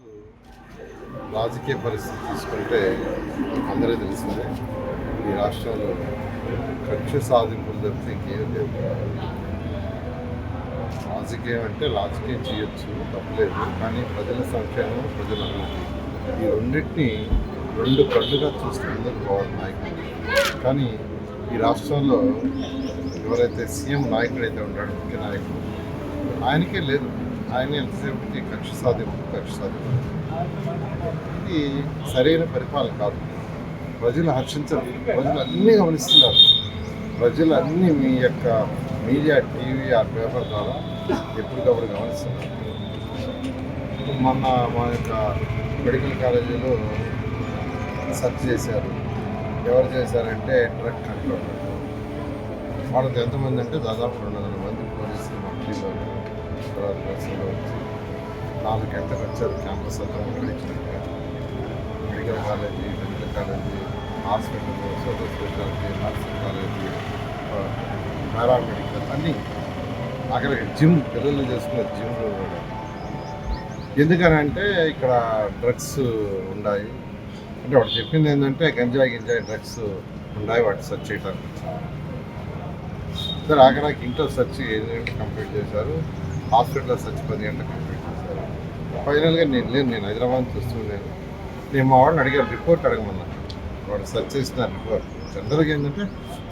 ఈరోజు రాజకీయ పరిస్థితి తీసుకుంటే అందరూ తెలిసిందే ఈ రాష్ట్రంలో కక్ష సాధింపులు తప్పితే ఇంకేం లేవు. రాజకీయం అంటే రాజకీయం చేయొచ్చు తప్పలేదు కానీ ప్రజల సంక్షేమం ప్రజల అభివృద్ధి. ఈ రెండింటిని రెండు కళ్ళుగా చూస్తూ ముందుకు పోవాలి నాయకుడు కానీ ఈ రాష్ట్రంలో ఎవరైతే సీఎం నాయకుడు అయితే ఉంటాడో ముఖ్య నాయకుడు ఆయనకే లేదు. ఆయన ఎంతసేపటికి కక్ష సాధింపు కక్ష సాధింపు ఇది సరైన పరిపాలన కాదు ప్రజలు హర్షించరు ప్రజలు అన్నీ గమనిస్తున్నారు ప్రజలు అన్నీ మీ యొక్క మీడియా టీవీ ఆ పేపర్ ద్వారా ఎప్పటికప్పుడు గమనిస్తున్నారు మొన్న మా యొక్క మెడికల్ కాలేజీలో సెర్చ్ చేశారు ఎవరు చేశారంటే డ్రగ్ కంట్రోల్ వాళ్ళకి ఎంతమంది అంటే దాదాపు రెండు వందల మంది పోలీసులు మంత్రిలో సంవత్సరాలు బస్సులో వచ్చి నాలుగు గంటలకు వచ్చారు క్యాంపస్ అంతా ముట్టడించినట్టుగా medical college medical college hospital super speciality nursing college paramedical అన్నీ. అక్కడ జిమ్ పిల్లలు చేసుకునే జిమ్ కూడా. ఎందుకని అంటే ఇక్కడ డ్రగ్స్ ఉన్నాయి అంటే వాడు చెప్పింది ఏంటంటే గంజాయి గింజాయి డ్రగ్స్ ఉన్నాయి వాటి సెర్చ్ చేయడానికి సరే ఆఖరాకి ఇంట్లో సెర్చ్ ఎన్ని కంప్లీట్ చేశారు? హాస్పిటల్లో సెర్చ్ పది ఫైనల్గా నేను లేను నేను హైదరాబాద్ చూస్తున్నాను నేను. మా వాడిని అడిగాను రిపోర్ట్ అడగమన్నా. వాడు సెర్చ్ చేసినారు రిపోర్ట్. జనరల్గా ఏంటంటే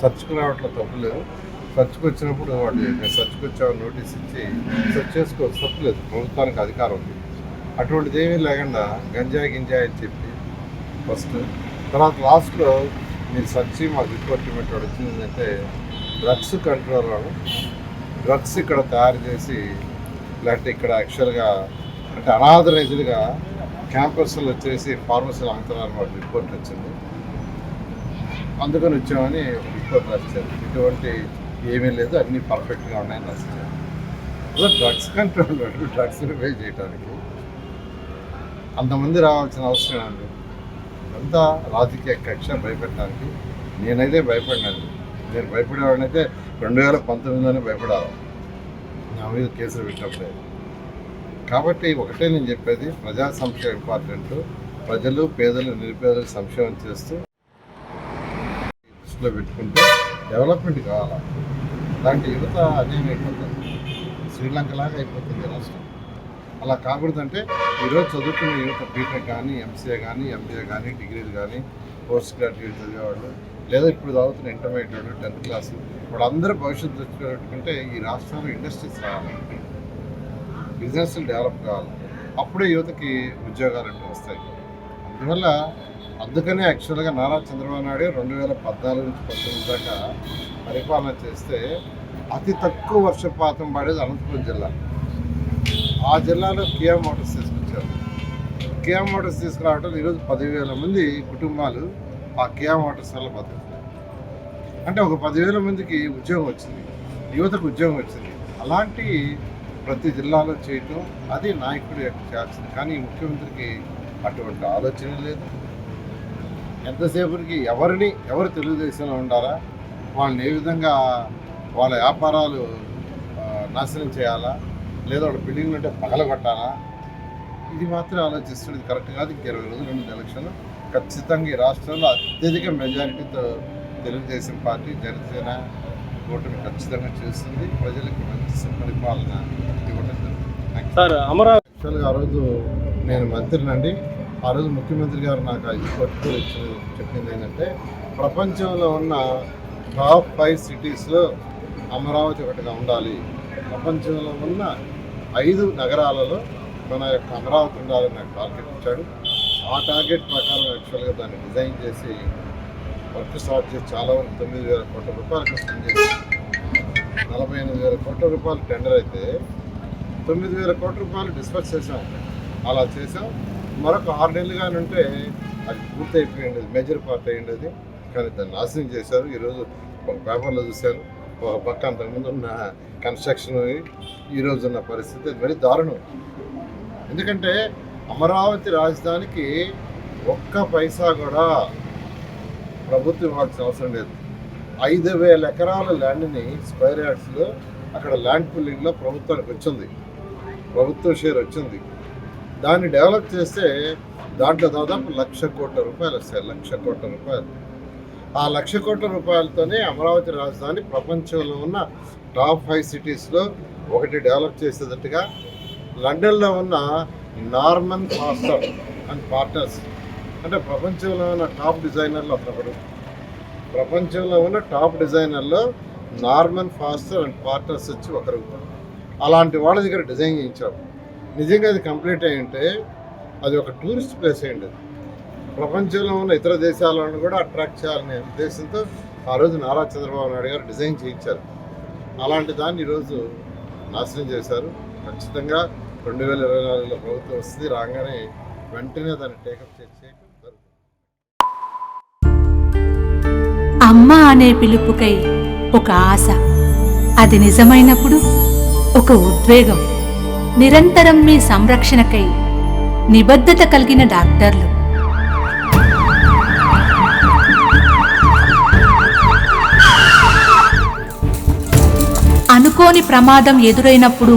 సెర్చ్కి రావట్లో తప్పులేదు సెర్చ్కి వచ్చినప్పుడు వాడు నేను సెర్చ్కి వచ్చామని నోటీస్ ఇచ్చి సెర్చ్ చేసుకోవచ్చు తప్పులేదు ప్రభుత్వానికి అధికారం ఉంది. అటువంటిది ఏమీ లేకుండా గంజాయి గింజాయి అని చెప్పి ఫస్ట్. తర్వాత లాస్ట్లో మీరు సెర్చ్ మాకు రిపోర్ట్ ఇవ్వటం వచ్చింది డ్రగ్స్ కంట్రోల్ అని డ్రగ్స్ ఇక్కడ తయారు చేసి లేకపోతే ఇక్కడ యాక్చువల్గా అంటే అనాథరైజ్డ్గా క్యాంపస్లో వచ్చేసి ఫార్మసీలు అమ్ముతున్నారని మాకు రిపోర్ట్ వచ్చింది. అందుకని వచ్చామని రిపోర్ట్ రాశారు. ఇటువంటి ఏమీ లేదు అన్నీ పర్ఫెక్ట్గా ఉన్నాయని రాశారు. అదే డ్రగ్స్ కంట్రోల్ డ్రగ్స్ పే చేయడానికి అంతమంది రావాల్సిన అవసరం అండి అంతా రాజకీయ కక్ష భయపెట్టడానికి నేనైతే భయపడినాను. నేను భయపడేవాడిని అయితే రెండు వేల పంతొమ్మిదిలోనే భయపడాలి. నా మీద కేసులు పెట్టినప్పుడే. కాబట్టి ఒకటే నేను చెప్పేది ప్రజా సంక్షేమం ఇంపార్టెంట్. ప్రజలు పేదలు నిరుపేదలు సంక్షేమం చేస్తూ దృష్టిలో పెట్టుకుంటే డెవలప్మెంట్ కావాలా? అలాంటి యువత అన్యాయం అయిపోతుంది శ్రీలంక లాగా అయిపోతుంది రాష్ట్రం. అలా కాకూడదంటే ఈరోజు చదువుకున్న యువత బీటెక్ కానీ ఎంసీఏ కానీ ఎంబీఏ కానీ డిగ్రీలు కానీ పోస్ట్ గ్రాడ్యుయేట్ చదివేవాళ్ళు లేదా ఇప్పుడు చదువుతున్న ఇంటర్మీడియట్ టెన్త్ క్లాస్ వాళ్ళందరూ భవిష్యత్తు దృష్టిలో ఈ రాష్ట్రంలో ఇండస్ట్రీస్ రావాలి. బిజినెస్లు డెవలప్ కావాలి. అప్పుడే యువతకి ఉద్యోగాలు అంటే వస్తాయి. అందువల్ల అందుకనే యాక్చువల్గా నారా చంద్రబాబు నాయుడు రెండు వేల పద్నాలుగు నుంచి పంతొమ్మిది దాకా పరిపాలన చేస్తే అతి తక్కువ వర్షపాతం పడేది అనంతపురం జిల్లా. ఆ జిల్లాలో కియా మోటార్స్ తీసుకొచ్చారు. కియా మోటార్స్ తీసుకురావడం ఈరోజు పదివేల మంది కుటుంబాలు ఆ కియా మోటార్స్ వల్ల అంటే ఒక పదివేల మందికి ఉద్యోగం వచ్చింది. యువతకు ఉద్యోగం వచ్చింది. అలాంటి ప్రతి జిల్లాలో చేయటం అది నాయకుడు యొక్క చేయాల్సింది. కానీ ముఖ్యమంత్రికి అటువంటి ఆలోచన లేదు. ఎంతసేపటికి ఎవరిని ఎవరు తెలుగుదేశంలో ఉండాలా? వాళ్ళని ఏ విధంగా వాళ్ళ వ్యాపారాలు నాశనం చేయాలా? లేదా వాళ్ళ బిల్డింగ్లు ఉంటే పగలగొట్టాలా? ఇది మాత్రం ఆలోచిస్తుంది కరెక్ట్ కాదు. ఇంక ఇరవై రోజులు ఉంది ఎలక్షన్ ఖచ్చితంగా ఈ రాష్ట్రంలో అత్యధిక మెజారిటీతో తెలుగుదేశం పార్టీ జనసేన కూటమి ఖచ్చితంగా చేస్తుంది. ప్రజలకు మంచి సుపరిపాలన ఇవ్వడం జరుగుతుంది. సార్ అమరావతి యాక్చువల్గా ఆ రోజు నేను మంత్రినండి. ఆ రోజు ముఖ్యమంత్రి గారు నాకు ఐదు కోట్లు ఇచ్చిన చెప్పింది ఏంటంటే ప్రపంచంలో ఉన్న టాప్ ఫైవ్ సిటీస్లో అమరావతి ఒకటిగా ఉండాలి. ప్రపంచంలో ఉన్న ఐదు నగరాలలో మన యొక్క అమరావతి ఉండాలని నాకు టార్గెట్ ఇచ్చాడు ఆ టార్గెట్ ప్రకారం యాక్చువల్గా దాన్ని డిజైన్ చేసి వర్క్ స్టార్ట్ చేసి చాలా వరకు తొమ్మిది వేల కోట్ల రూపాయలు స్పెండ్ చేసి నలభై ఎనిమిది వేల కోట్ల రూపాయలు టెండర్ అయితే తొమ్మిది వేల కోట్ల రూపాయలు డిస్పర్స్ చేసాం అలా చేసాం మరొక ఆరు నెలలు కానీ ఉంటే అది పూర్తి అయిపోయింది. మేజర్ పార్ట్ అయ్యింది కానీ దాన్ని నాశనం చేశారు. ఈరోజు ఒక పేపర్లో చూశారు. ఒక పక్క అంతకుముందు ఉన్న కన్స్ట్రక్షన్ ఈరోజు ఉన్న పరిస్థితి మరీ దారుణం. ఎందుకంటే అమరావతి రాజధానికి ఒక్క పైసా కూడా ప్రభుత్వం ఇవ్వాల్సిన అవసరం లేదు. ఐదు వేల ఎకరాల ల్యాండ్ని స్క్వేర్ యార్డ్స్లో అక్కడ ల్యాండ్ పుల్లింగ్లో ప్రభుత్వానికి వచ్చింది. ప్రభుత్వం షేర్ వచ్చింది. దాన్ని డెవలప్ చేస్తే దాంట్లో దాదాపు లక్ష కోట్ల రూపాయలు వస్తాయి లక్ష కోట్ల రూపాయలు. ఆ లక్ష కోట్ల రూపాయలతోనే అమరావతి రాజధాని ప్రపంచంలో ఉన్న టాప్ ఫైవ్ సిటీస్లో ఒకటి డెవలప్ చేసేటట్టుగా లండన్లో ఉన్న నార్మన్ ఫాస్టర్ అండ్ పార్టర్స్. అంటే ప్రపంచంలో ఉన్న టాప్ డిజైనర్లు అతను ప్రపంచంలో ఉన్న టాప్ డిజైనర్లో నార్మన్ ఫాస్టర్ అండ్ పార్టర్స్ వచ్చి ఒకరు. అలాంటి వాళ్ళ దగ్గర డిజైన్ చేయించాం నిజంగా అది కంప్లీట్ అయి ఉంటే అది ఒక టూరిస్ట్ ప్లేస్ అయ్యింది ప్రపంచంలో ఉన్న ఇతర దేశాలను కూడా అట్రాక్ట్ చేయాలనే ఉద్దేశంతో ఆ రోజు నారా చంద్రబాబు నాయుడు గారు డిజైన్ చేయించారు. అలాంటి దాన్ని ఈరోజు నాశనం చేశారు. ఖచ్చితంగా రెండు వేల ఇరవై నాలుగులో ప్రభుత్వం వస్తుంది. రాగానే వెంటనే దాన్ని టేకప్ చేసి అమ్మ అనే పిలుపుకై ఒక ఆశ. అది నిజమైనప్పుడు ఒక ఉద్వేగం. నిరంతరం మీ సంరక్షణకై నిబద్ధత కలిగిన డాక్టర్లు. అనుకోని ప్రమాదం ఎదురైనప్పుడు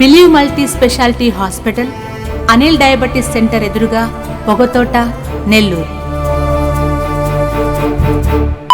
Believe multi speciality hospital Anil diabetes centre ఎదురుగా పొగతోట నెల్లూరు.